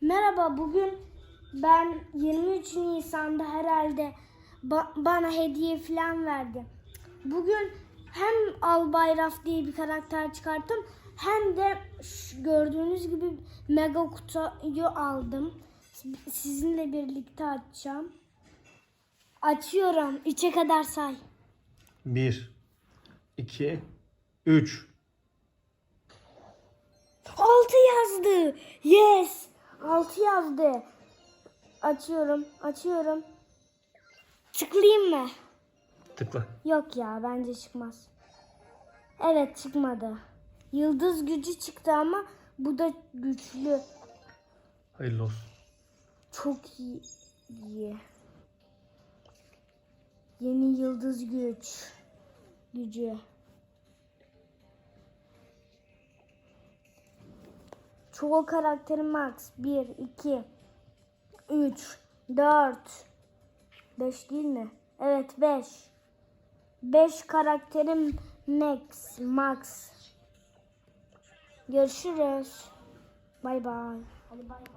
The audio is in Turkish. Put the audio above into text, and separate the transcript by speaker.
Speaker 1: Merhaba, bugün ben 23 Nisan'da herhalde ba- bana hediye falan verdi. Bugün hem Albayraf diye bir karakter çıkarttım hem de gördüğünüz gibi mega kutuyu aldım. Sizinle birlikte açacağım. Açıyorum. 3'e kadar say.
Speaker 2: 1 2 3
Speaker 1: 6 yazdı. Yes. 6 yazdı. Açıyorum. Açıyorum. Tıklayayım mı?
Speaker 2: Tıkla.
Speaker 1: Yok ya bence çıkmaz. Evet çıkmadı. Yıldız gücü çıktı ama bu da güçlü.
Speaker 2: Hayırlı olsun.
Speaker 1: Çok iyi. iyi. Yeni yıldız güç. Gücü. Çoğu karakterim max. 1, 2, 3, 4, 5 değil mi? Evet 5. 5 karakterim max. Max. Görüşürüz. Bay bay. Hadi bay bay.